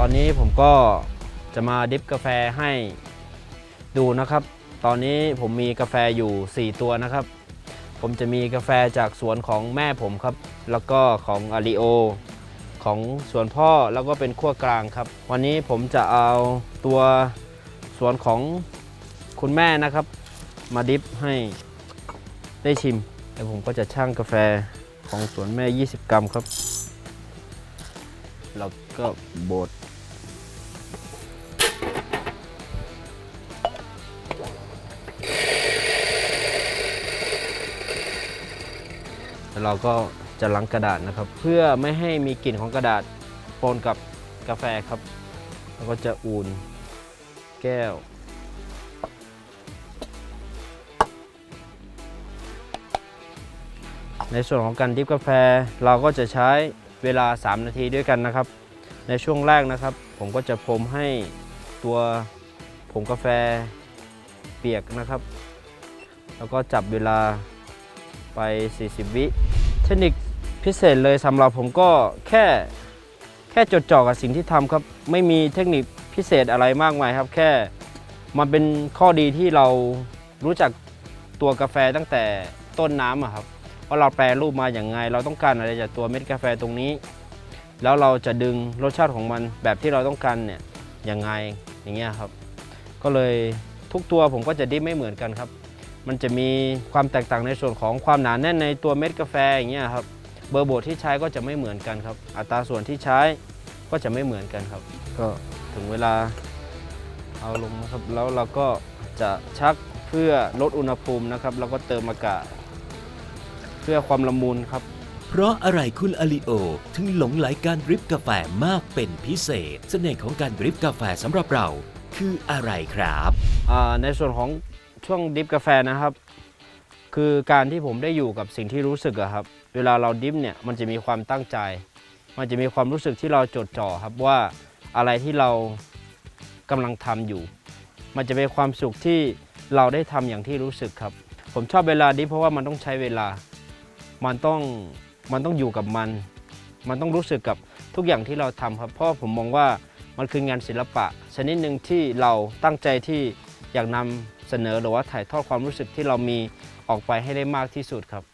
ตอนนี้ผมก็จะมาดิฟกาแฟให้ดูนะครับ ตอนนี้ผมมีกาแฟอยู่ 4 ตัวนะครับ ผมจะมีกาแฟจากสวนของแม่ผมครับ แล้วก็ของอาริโอ ของสวนพ่อแล้วก็เป็นขั้วกลางครับ วันนี้ผมจะเอาตัวสวนของคุณแม่นะครับ มาดิฟให้ได้ชิมแล้วผมก็จะชั่งกาแฟของสวนแม่ 20 กรัมครับ แล้วก็บดแล้วเราก็จะล้างกระดาษนะครับ เพื่อไม่ให้มีกลิ่นของกระดาษปนกับกาแฟครับแล้วก็จะอุ่นแก้ว ในส่วนของการดิฟกาแฟเราก็จะใช้ เวลา 3 นาทีด้วยกันนะครับ ในช่วงแรกนะครับ ผมก็จะพรมให้ตัวผงกาแฟเปียกนะครับ แล้วก็จับเวลาไป 40 วิเทคนิคพิเศษเลยสำหรับผมก็แค่แค่จดจ่อกับสิ่งที่ทำครับ ไม่มีเทคนิคพิเศษอะไรมากมายครับ แค่มันเป็นข้อดีที่เรารู้จักตัวกาแฟตั้งแต่ต้นน้ำอะครับ ว่าเราแปรรูปมาอย่างไง เราต้องการอะไรจากตัวเม็ดกาแฟตรงนี้ แล้วเราจะดึงรสชาติของมันแบบที่เราต้องการเนี่ยอยังไงอย่างเงี้ยครับ ก็เลยทุกตัวผมก็จะดิฟไม่เหมือนกันครับ มันจะมีความแตกต่างในส่วนของความหนาแน่นในตัวเม็ดกาแฟอย่างเงี้ยครับเบอร์โบทที่ใช้ก็จะไม่เหมือนกันครับ อัตราส่วนที่ใช้ก็จะไม่เหมือนกันครับ ก็ถึงเวลาเอาลงนะครับ แล้วเราก็จะชักเพื่อลดอุณหภูมินะครับ แล้วก็เติมอากาศ พื่อความละมุนครับ เพราะอะไรคุณอลิโอ ถึงหลงไหลการดริฟกาแฟมากเป็นพิเศษ เสน่ห์ของการดริฟกาแฟสำหรับเรา คืออะไรครับอ่าในส่วนของช่วงดิฟกาแฟนะครับ คือการที่ผมได้อยู่กับสิ่งที่รู้สึกอะครับ เวลาเราดิฟเนี่ยมันจะมีความตั้งใจ มันจะมีความรู้สึกที่เราจดจ่อครับว่าอะไรที่เรากำลังทำอยู่ มันจะเป็นความสุขที่เราได้ทำอย่างที่รู้สึกครับ ผมชอบเวลาดิฟเพราะว่ามันต้องใช้เวลา มันต้องมันต้องอยู่กับมัน มันต้องรู้สึกกับทุกอย่างที่เราทำครับเพราะผมมองว่ามันคืองานศิลปะ ชนิดหนึ่งที่เราตั้งใจที่อยากนำเสนอหรือว่าถ่ายทอดความรู้สึกที่เรามีออกไปให้ได้มากที่สุดครับ